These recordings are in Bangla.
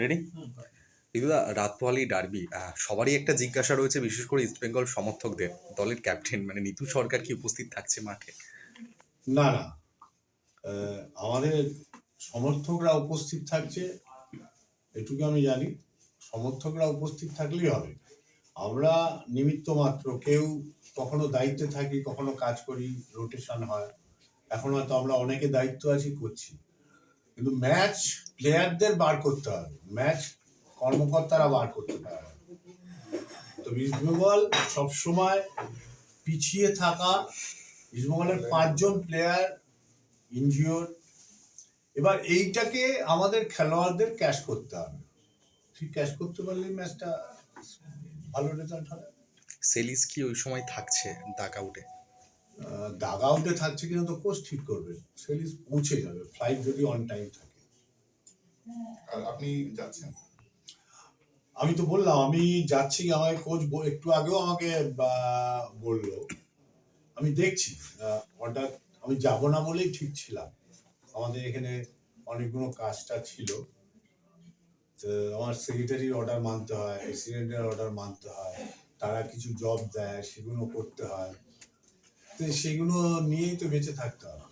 রেডি দিদুদা রাতপোহালি ডার্বি সবারই একটা জিজ্ঞাসা রয়েছে, বিশেষ করে ইস্টবেঙ্গল সমর্থকদের। দলের ক্যাপ্টেন মানে নিতু সরকার কি উপস্থিত থাকছে মাঠে? না না। আমাদের সমর্থকরা উপস্থিত থাকছে, এটুকু আমি জানি। সমর্থকরা উপস্থিত থাকলেই হবে। আমরা নিমিত্ত মাত্র, কেউ কখনো দায়িত্বে থাকি, কখনো কাজ করি রোটেশন হয়। এখন হয়তো আমরা অনেকে দায়িত্ব আছি, করছি। কিন্তু ম্যাচ প্লেয়ারদের বার করতে হবে। ম্যাচ কর্মকর্তারা বার করতে পারে তো ইস্টবেঙ্গল সবসময় পিছিয়ে থাকা ইস্টবেঙ্গলের পাঁচজন প্লেয়ার ইনজিওর এবার এইটাকে আমাদের খেলোয়াড়দের ক্যাশ করতে হবে। ঠিক ক্যাশ করতে পারলেই ম্যাচটা ভালো রেজাল্ট হবে। সেলিস কি ওই সময় থাকছে ডাক আউটে দাগ আউটে থাকছে কিনা তো কোচ ঠিক করবে। সেলিস পৌঁছে যাবে। ফ্লাইট যদি অন টাইম থাকে। আর আপনি যাচ্ছেন। আমি তো বললাম, আমি যাচ্ছি, আমাকে কোচ একটু আগেও আমাকে বলল। আমি দেখছি অর্ডার আমি যাব না বলেই ঠিক ছিলাম। আমাদের এখানে অনেকগুলো কাজটা ছিল। তো আমার সেক্রেটারির অর্ডার মানতে হয় প্রেসিডেন্টের অর্ডার মানতে হয়, তারা কিছু জব দেয়, সেগুলো করতে হয়। তো সেগুলো নিয়েই তো বেঁচে থাকতে হবে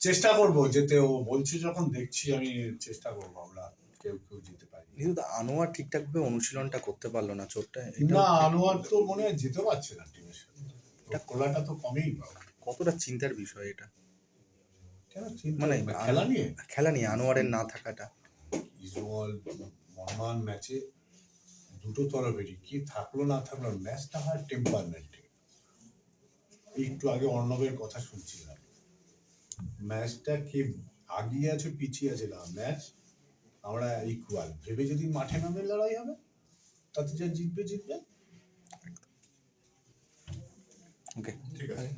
চেষ্টা করব যেতে ও বলছে যখন দেখছি আমি চেষ্টা করব আমরা কেউ কেউ যেতে পারি দিদুদা আনোয়ার ঠিকঠাকভাবে অনুশীলনটা করতে পারল না চোটটা না আনোয়ার তো মনে হয় যেতে পারছে না টিমের সাথে। এটা খোলাটা তো কমেই পাবে। কতটা চিন্তার বিষয় এটা? মানে? খেলা নিয়ে? খেলা নিয়ে আনোয়ারের না থাকাটা। ইসবল মহান ম্যাচে দুটো তরফেরই। কি থাকল না থাকল ম্যাচটা হয় টেম্পারমেন্টে একটু আগে অর্ণবের কথা শুনছিলাম। ম্যাচটা কে আগিয়ে আছে পিছিয়ে আছে? না ম্যাচ আমরা ইকুয়াল ভেবে যদি মাঠে নামে লড়াই হবে তাতে যা জিতবে জিতবে। ওকে ঠিক আছে।